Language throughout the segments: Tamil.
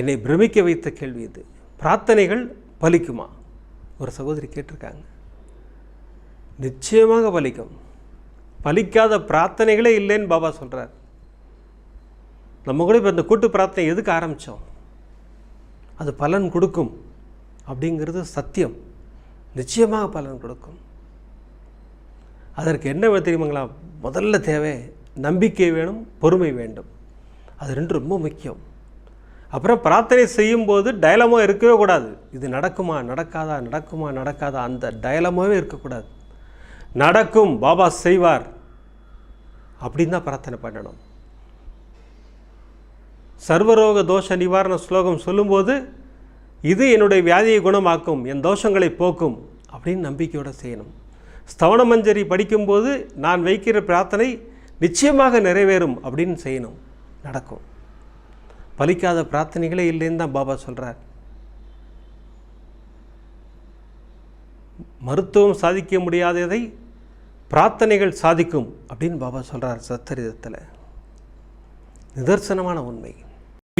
என்னை பிரமிக்க வைத்த கேள்வி இது. பிரார்த்தனைகள் பலிக்குமா? ஒரு சகோதரி கேட்டிருக்காங்க. நிச்சயமாக பலிக்கும். பலிக்காத பிரார்த்தனைகளே இல்லைன்னு பாபா சொல்கிறார் நம்ம கூட இப்போ இந்த கூட்டு பிரார்த்தனை எதுக்கு ஆரம்பித்தோம் அது பலன் கொடுக்கும் அப்படிங்கிறது சத்தியம். நிச்சயமாக பலன் கொடுக்கும். அதற்கு என்ன தெரியுமாங்களா? முதல்ல தேவை நம்பிக்கை வேணும் பொறுமை வேண்டும். அது ரெண்டு ரொம்ப முக்கியம். அப்புறம் பிரார்த்தனை செய்யும்போது டயலமோ இருக்கவே கூடாது. இது நடக்குமா நடக்காதா நடக்குமா நடக்காதா? அந்த டயலமாவே இருக்கக்கூடாது. நடக்கும் பாபா செய்வார். அப்படின்னு தான் பிரார்த்தனை பண்ணணும். சர்வரோக தோஷ நிவாரண ஸ்லோகம் சொல்லும்போது இது என்னுடைய வியாதியை குணமாக்கும் என் தோஷங்களை போக்கும் அப்படின்னு நம்பிக்கையோடு செய்யணும். ஸ்தவன மஞ்சரி படிக்கும்போது நான் வைக்கிற பிரார்த்தனை நிச்சயமாக நிறைவேறும் அப்படின்னு செய்யணும். நடக்கும். பலிக்காத பிரார்த்தனைகளே இல்லைன்னு தான் பாபா சொல்கிறார் மருத்துவம் சாதிக்க முடியாததை பிரார்த்தனைகள் சாதிக்கும் அப்படின்னு பாபா சொல்கிறார் சத்தரிதத்தில். நிதர்சனமான உண்மை.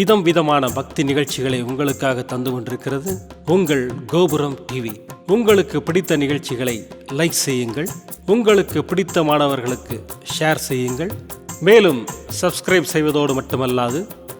விதம் விதமான பக்தி நிகழ்ச்சிகளை உங்களுக்காக தந்து கொண்டிருக்கிறது உங்கள் கோபுரம் டிவி. உங்களுக்கு பிடித்த நிகழ்ச்சிகளை லைக் செய்யுங்கள். உங்களுக்கு பிடித்த மாணவர்களுக்கு ஷேர் செய்யுங்கள். மேலும் சப்ஸ்கிரைப் செய்வதோடு மட்டுமல்லாது